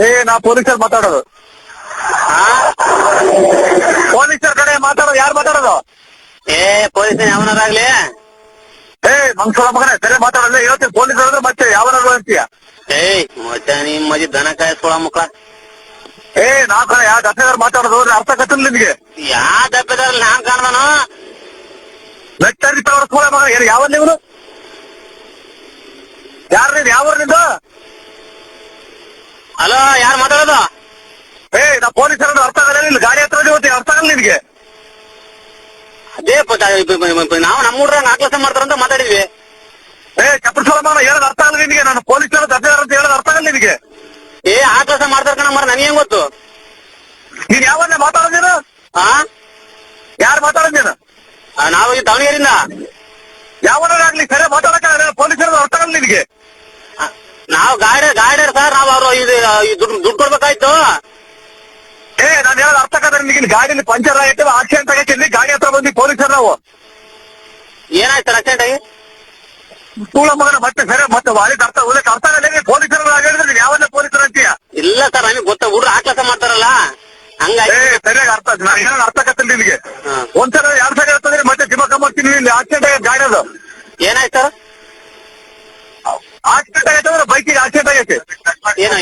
ಏ ನಾ ಪೊಲೀಸರ್ ಮಾತಾಡೋದು. ಪೊಲೀಸ್ ಕಡೆ ಮಾತಾಡೋದು ಯಾರು ಮಾತಾಡೋದು? ಏ ಪೊಲೀಸ್ ಯಾವನಾರಾಗ್ಲಿ ಏ ಮಂಗ್ಸೋಳ ಮಗನೇ ಸರಿ ಮಾತಾಡಲ್ಲ ಹೇಳ್ತೀನಿ ಪೊಲೀಸ್ ಅಂದ್ರೆ ಮತ್ತೆ ಯಾವನಾದ್ರು ಅಂತೀಯ? ಏಯ್ ಮತ್ತೆ ನಿಮ್ ಮಜಿ ದನ ಕಾಯಿಸ್ಕೊಳ ಮಕ್ಕಳ ಏ ನಾ ಕಡೆ ಯಾವ ದಪ್ಪೆದಾರ ಮಾತಾಡೋದು ಅರ್ಥ ಕತ್ತಿಲ್ಲ ನಿಮ್ಗೆ? ಯಾ ದಪ್ಪೆದಾರ ನಾನ್ ಕಾಣ್ದನು? ಲಕ್ಷಾಧಿಕ ಹೊಡ್ಸ್ಕೊಳ ಮಗ ಏನು ಯಾವ ನೀವು ಯಾರು ನೀನ್ ಯಾವ ನಿಂದು ಹಲೋ ಯಾರ್ ಮಾತಾಡೋದು ಏ ನಾ ಪೊಲೀಸರ ಅರ್ಥ ಆಗಲ್ಲ ನಿನ್ ಗಾಡಿ ಹತ್ರ ಇವತ್ತು ಅರ್ಥ ಆಗಲ್ಲ ನಿನ್ಗೆ ಅದೇ ಪತ- ಇಪ್ಪ- ಇಪ್ಪ- ಇಪ್ಪ- ನಾವು ನಮ್ಮ ಆಕ್ಲಾಸ ಆಕ್ಲಸ ಮಾಡ್ತಾರಂತ ಮಾತಾಡಿದ್ವಿ. ಏ ಚಪ್ಪಸೋಳ ಸಲಮಾನ ಹೇಳೋದು ಅರ್ಥ ಆಗಲ್ಲ ನಿನಗೆ. ನಾನು ಪೊಲೀಸ್ ದತ್ತಗಾರ ಅಂತ ಹೇಳೋದು ಅರ್ಥ ಆಗಲ್ಲ ನಿನಗೆ. ಏ ಆಕ್ಲಸ ಮಾಡ್ತಾರ ಕಣ ಮರ ನನಗೆ ಗೊತ್ತು? ನೀನ್ ಯಾವಾಗ ಮಾತಾಡೋದು ನೀನು? ಹಾ ಯಾರು ಮಾತಾಡೋದು ನೀನು? ಆ, ನಾವು ಈ ದಾವಣಗೆರೆಯಿಂದ. ಯಾವನಾಗ್ಲಿ ಸರಿ ಮಾತಾಡಕ ಪೊಲೀಸರ ಅರ್ಥ ಆಗಲ್ಲ ನಿನಗೆ. ಆ, ನಾವು ಗಾಡಿ ಗಾಡಿ ಸರ್ ನಾವು ಅವ್ರು ಇದು ದುಡ್ಡು ದುಡ್ಡು ಕೊಡ್ಬೇಕಾಯ್ತು. ಏ ನಾನು ಹೇಳೋದು ಅರ್ಥ ನಿನಗೆ ಇಲ್ಲಿ ಗಾಡಿಲಿ ಪಂಚರ್ ಆಗಿತ್ತು ಆಕ್ಸಿಡೆಂಟ್ ಆಗೈತೆ ಇಲ್ಲಿ ಗಾಡಿ ಹತ್ರ ಬಂದಿ ಪೊಲೀಸ್ ನಾವು. ಏನಾಯ್ತು ಸರ್ ಅರ್ಜೆಂಟ್ ಆಗಿ? ತೂಳ ಮಗನ ಮತ್ತೆ ಸರಿ ಮತ್ತೆ ವಾಲಿದ್ ಅರ್ಥ ಉಲ್ಲೇಖ ಅರ್ಥ ಆಗಲ್ಲ ಪೊಲೀಸರ ಹೇಳಿದ್ರೆ ಪೊಲೀಸ್ ಪೊಲೀಸರು ಅಂತೀಯ? ಇಲ್ಲ ಸರ್ ನಮಗೆ ಗೊತ್ತ ಹುಡ್ರು ಕೆಲಸ ಮಾಡ್ತಾರಲ್ಲ? ಹಂಗಾಗಿ. ಸರಿಯಾಗಿ ಅರ್ಥ ಹೇಳೋದು ಅರ್ಥ ಆಗತ್ತಿಲ್ಲ ನಿನಗೆ? ಹಾ. ಒಂದ್ಸಲ ಎರಡ್ ಸಲ ಹೇಳ್ತಂದ್ರೆ ಮತ್ತೆ ದಿಮಾಕ ಮಾಡ್ತೀನಿ ಇಲ್ಲಿ ಆಕ್ಸಿಡೆಂಟ್ ಆಗಿ ಗಾಡಿ ಅದು. ಏನಾಯ್ತು ಸರ್? ಆಕ್ಸಿಡೆಂಟ್ ಆಗೈತೆ ಅಂದ್ರೆ ಬೈಕಿಗೆ ಆಕ್ಸಿಡೆಂಟ್ ಆಗೈತೆ. ಏನ